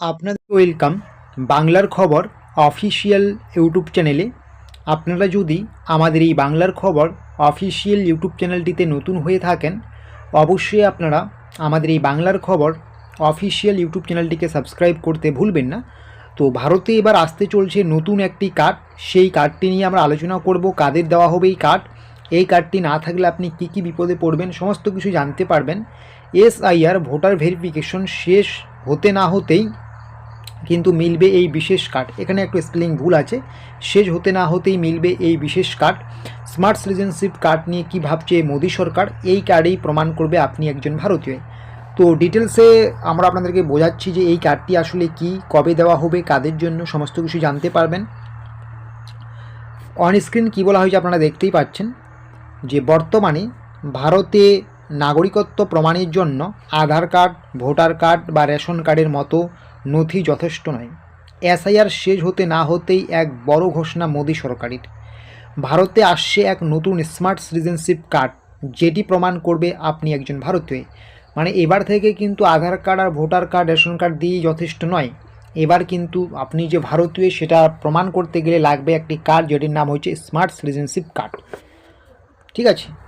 আপনাদের ওয়েলকাম বাংলার খবর অফিসিয়াল ইউটিউব চ্যানেলে আপনারা যদি আমাদের এই বাংলার খবর অফিসিয়াল ইউটিউব চ্যানেলটিতে নতুন হয়ে থাকেন, অবশ্যই আপনারা আমাদের এই বাংলার খবর অফিসিয়াল ইউটিউব চ্যানেলটিকে সাবস্ক্রাইব করতে ভুলবেন না। তো ভারতে এবার আসতে চলছে নতুন একটি কার্ড সেই কার্ডটি নিয়ে আমরা আলোচনা করব, কাদের দেওয়া হবে এই কার্ড এই কার্ডটি না থাকলে আপনি কী কী বিপদে পড়বেন, সমস্ত কিছু জানতে পারবেন। এসআইআর ভোটার ভেরিফিকেশন শেষ হতে না হতেই কিন্তু মিলবে এই বিশেষ কার্ড। এখানে একটু স্পেলিং ভুল আছে। শেষ হতে না হতেই মিলবে এই বিশেষ কার্ড। স্মার্ট সিটিজেনশিপ কার্ড নিয়ে কী ভাবছে মোদী সরকার? এই কার্ডেই প্রমাণ করবে আপনি একজন ভারতীয়। তো ডিটেলসে আমরা আপনাদেরকে বোঝাচ্ছি যে এই কার্ডটি আসলে কি, কবে দেওয়া হবে, কাদের জন্য, সমস্ত কিছু জানতে পারবেন। অন স্ক্রিন কী বলা হয়েছে আপনারা দেখতেই পাচ্ছেন যে বর্তমানে ভারতে নাগরিকত্ব প্রমাণের জন্য আধার কার্ড, ভোটার কার্ড বা রেশন কার্ডের মতো নথি যথেষ্ট নয়। এসআইআর শেষ হতে না হতেই এক বড় ঘোষণা মোদী সরকারের। ভারতে আসছে এক নতুন স্মার্ট সিটিজেনশিপ কার্ড, যেটি প্রমাণ করবে আপনি একজন ভারতীয়। মানে এবার থেকে কিন্তু আধার কার্ড আর ভোটার কার্ড, রেশন কার্ড দিয়েই যথেষ্ট নয়। এবার কিন্তু আপনি যে ভারতীয়, সেটা প্রমাণ করতে গেলে লাগবে একটি কার্ড, যেটির নাম হচ্ছে স্মার্ট সিটিজেনশিপ কার্ড। ঠিক আছে?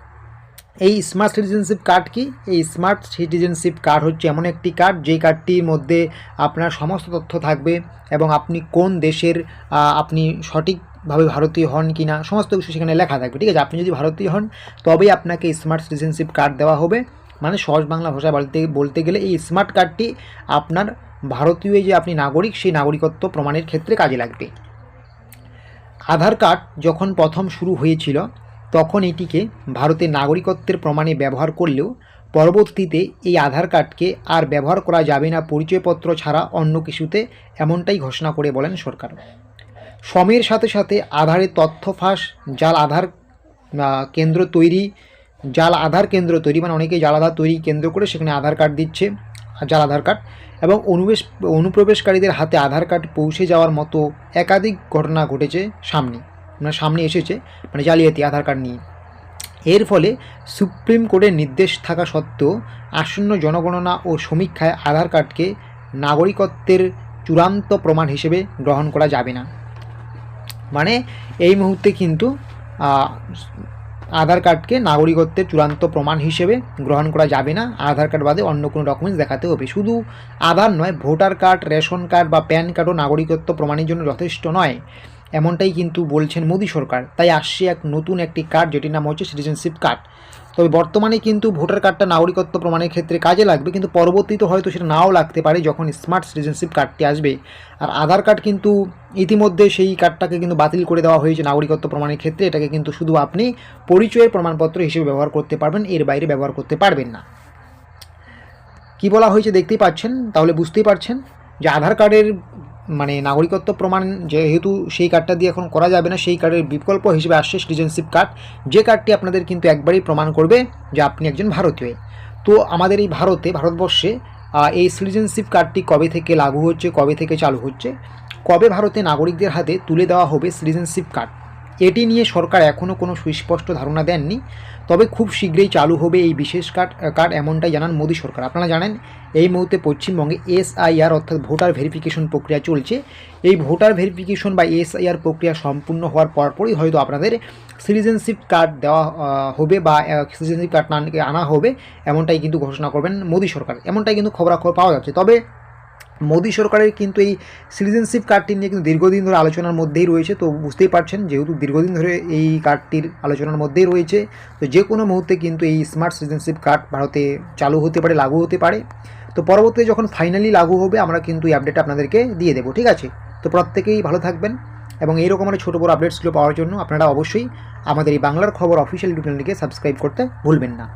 এই স্মার্ট সিটিজেনশিপ কার্ড কি? এই স্মার্ট সিটিজেনশিপ কার্ড হচ্ছে এমন একটি কার্ড যেই কার্ডটির মধ্যে আপনার সমস্ত তথ্য থাকবে এবং আপনি কোন দেশের আপনি সঠিকভাবে ভারতীয় হন কি না সমস্ত কিছু সেখানে লেখা থাকবে, ঠিক আছে? আপনি যদি ভারতীয় হন, তবেই আপনাকে স্মার্ট সিটিজেনশিপ কার্ড দেওয়া হবে। মানে সহজ বাংলা ভাষায় বলতে বলতে গেলে এই স্মার্ট কার্ডটি আপনার ভারতীয় যে আপনি নাগরিক, সেই নাগরিকত্ব প্রমাণের ক্ষেত্রে কাজে লাগবে। আধার কার্ড যখন প্রথম শুরু হয়েছিল তখন এটিকে ভারতের নাগরিকত্বের প্রমাণে ব্যবহার করলেও পরবর্তীতে এই আধার কার্ডকে আর ব্যবহার করা যাবে না পরিচয়পত্র ছাড়া অন্য কিছুতে এমনটাই ঘোষণা করে বলেন সরকার। সময়ের সাথে সাথে আধারের তথ্য ফাঁস, জাল আধার কেন্দ্র তৈরি, জাল আধার কেন্দ্র তৈরি মানে অনেকে জাল আধার তৈরি কেন্দ্র করে সেখানে আধার কার্ড দিচ্ছে, জাল আধার কার্ড, এবং অনুবেশ, অনুপ্রবেশকারীদের হাতে আধার কার্ড পৌঁছে যাওয়ার মতো একাধিক ঘটনা ঘটেছে সামনে। মানে সামনে এসেছে মানে জালিয়াতি, আধার কার্ড নিয়ে। এর ফলে সুপ্রিম কোর্টের নির্দেশ থাকা সত্ত্বেও আসন্ন জনগণনা ও সমীক্ষায় আধার কার্ডকে নাগরিকত্বের চূড়ান্ত প্রমাণ হিসেবে গ্রহণ করা যাবে না। মানে এই মুহূর্তে কিন্তু আধার কার্ডকে নাগরিকত্বের চূড়ান্ত প্রমাণ হিসেবে গ্রহণ করা যাবে না। আধার কার্ড বাদে অন্য কোনো ডকুমেন্টস দেখাতে হবে। শুধু আধার নয়, ভোটার কার্ড, রেশন কার্ড বা প্যান কার্ডও নাগরিকত্ব প্রমাণের জন্য যথেষ্ট নয়। এমনটাই কিন্তু বলছেন মোদী সরকার। তাই আসছে এক নতুন একটি কার্ড, যেটির নাম হচ্ছে সিটিজেনশিপ কার্ড তবে বর্তমানে কিন্তু ভোটার কার্ডটা নাগরিকত্ব প্রমাণের ক্ষেত্রে কাজে লাগবে, কিন্তু পরবর্তীতে হয়তো সেটা নাও লাগতে পারে যখন স্মার্ট সিটিজেনশিপ কার্ডটি আসবে। আর আধার কার্ড কিন্তু ইতিমধ্যে সেই কার্ডটাকে কিন্তু বাতিল করে দেওয়া হয়েছে নাগরিকত্ব প্রমাণের ক্ষেত্রে। এটাকে কিন্তু শুধু আপনি পরিচয়ের প্রমাণপত্র হিসেবে ব্যবহার করতে পারবেন, এর বাইরে ব্যবহার করতে পারবেন না। কি বলা হয়েছে দেখতেই পাচ্ছেন? তাহলে বুঝতেই পারছেন যে আধার কার্ডের মানে নাগরিকত্ব প্রমাণ যেহেতু সেই কার্ডটা দিয়ে এখন করা যাবে না, সেই কার্ডের বিকল্প হিসেবে আসছে সিটিজেনশিপ কার্ড যে কার্ডটি আপনাদের কিন্তু একবারই প্রমাণ করবে যে আপনি একজন ভারতীয়। তো আমাদের এই ভারতে, ভারতবর্ষে এই সিটিজেনশিপ কার্ডটি কবে থেকে লাগু হচ্ছে, কবে থেকে চালু হচ্ছে? কবে ভারতে নাগরিকদের হাতে তুলে দেওয়া হবে সিটিজেনশিপ কার্ড এটি নিয়ে সরকার এখনও কোনো সুস্পষ্ট ধারণা দেননি, তবে খুব শীঘ্রই চালু হবে এই বিশেষ কার্ড কার্ড এমনটাই জানান মোদী সরকার। আপনারা জানেন, এই মুহূর্তে পশ্চিমবঙ্গে এসআইআর অর্থাৎ ভোটার ভেরিফিকেশন প্রক্রিয়া চলছে। এই ভোটার ভেরিফিকেশন বা এসআইআর প্রক্রিয়া সম্পূর্ণ হওয়ার পরপরই হয়তো আপনাদের সিটিজেনশিপ কার্ড দেওয়া হবে বা সিটিজেনশিপ কার্ড আনা হবে, এমনটাই কিন্তু ঘোষণা করবেন মোদী সরকার। এমনটাই কিন্তু খবরাখবর পাওয়া যাচ্ছে। তবে মোদী সরকারের কিন্তু এই সিটিজেনশিপ কার্ডটি নিয়ে কিন্তু দীর্ঘদিন ধরে আলোচনার মধ্যেই রয়েছে। তো বুঝতেই পারছেন, যেহেতু দীর্ঘদিন ধরে এই কার্ডটির আলোচনার মধ্যেই রয়েছে, তো যে কোনো মুহূর্তে কিন্তু এই স্মার্ট সিটিজেনশিপ কার্ড ভারতে চালু হতে পারে, লাগু হতে পারে। তো পরবর্তীতে যখন ফাইনালি লাগু হবে, আমরা কিন্তু এই আপডেট আপনাদেরকে দিয়ে দেবো, ঠিক আছে? তো প্রত্যেকেই ভালো থাকবেন এবং এইরকম আরও ছোটো বড়ো আপডেটসগুলো পাওয়ার জন্য আপনারা অবশ্যই আমাদের এই বাংলার খবর অফিসিয়াল ইউটিউব চ্যানেলটিকে সাবস্ক্রাইব করতে ভুলবেন না।